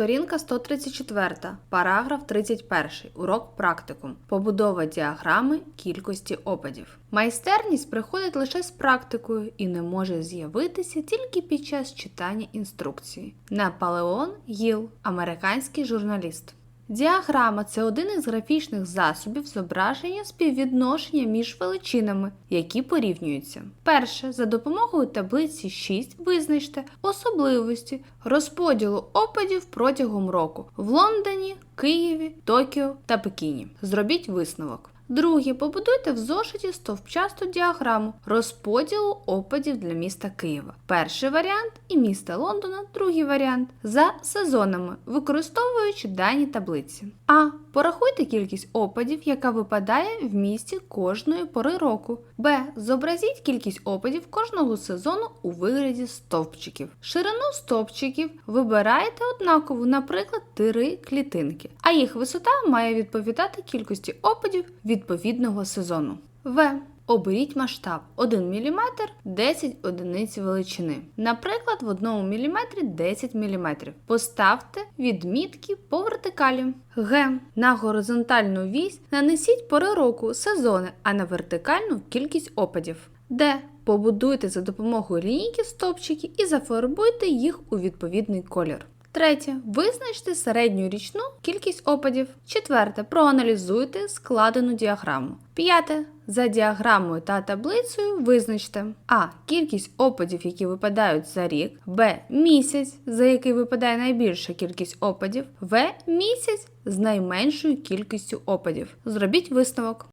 Сторінка 134, параграф 31, урок практикум. Побудова діаграми кількості опадів. Майстерність приходить лише з практикою і не може з'явитися тільки під час читання інструкції. Наполеон Гіл, американський журналіст. Діаграма це один із графічних засобів зображення співвідношення між величинами, які порівнюються. Перше, за допомогою таблиці 6 визначте особливості розподілу опадів протягом року в Лондоні, Києві, Токіо та Пекіні. Зробіть висновок. Друге, побудуйте в зошиті стовпчасту діаграму розподілу опадів для міста Києва. Перший варіант і міста Лондона, другий варіант за сезонами, використовуючи дані таблиці. А. Порахуйте кількість опадів, яка випадає в місті кожної пори року. Б. Зобразіть кількість опадів кожного сезону у вигляді стовпчиків. Ширину стовпчиків вибирайте однакову, наприклад, три клітинки, а їх висота має відповідати кількості опадів відповідного сезону. В. Оберіть масштаб 1 мм 10 одиниць величини. Наприклад, в 1 мм 10 мм. Поставте відмітки по вертикалі. Г. На горизонтальну вісь нанесіть пори року, сезони, а на вертикальну кількість опадів. Д. Побудуйте за допомогою лінійки стовпчики і зафарбуйте їх у відповідний колір. Третє. Визначте середню річну кількість опадів. Четверте. Проаналізуйте складену діаграму. П'яте. За діаграмою та таблицею визначте А. Кількість опадів, які випадають за рік, Б. Місяць, за який випадає найбільша кількість опадів, В. Місяць з найменшою кількістю опадів. Зробіть висновок.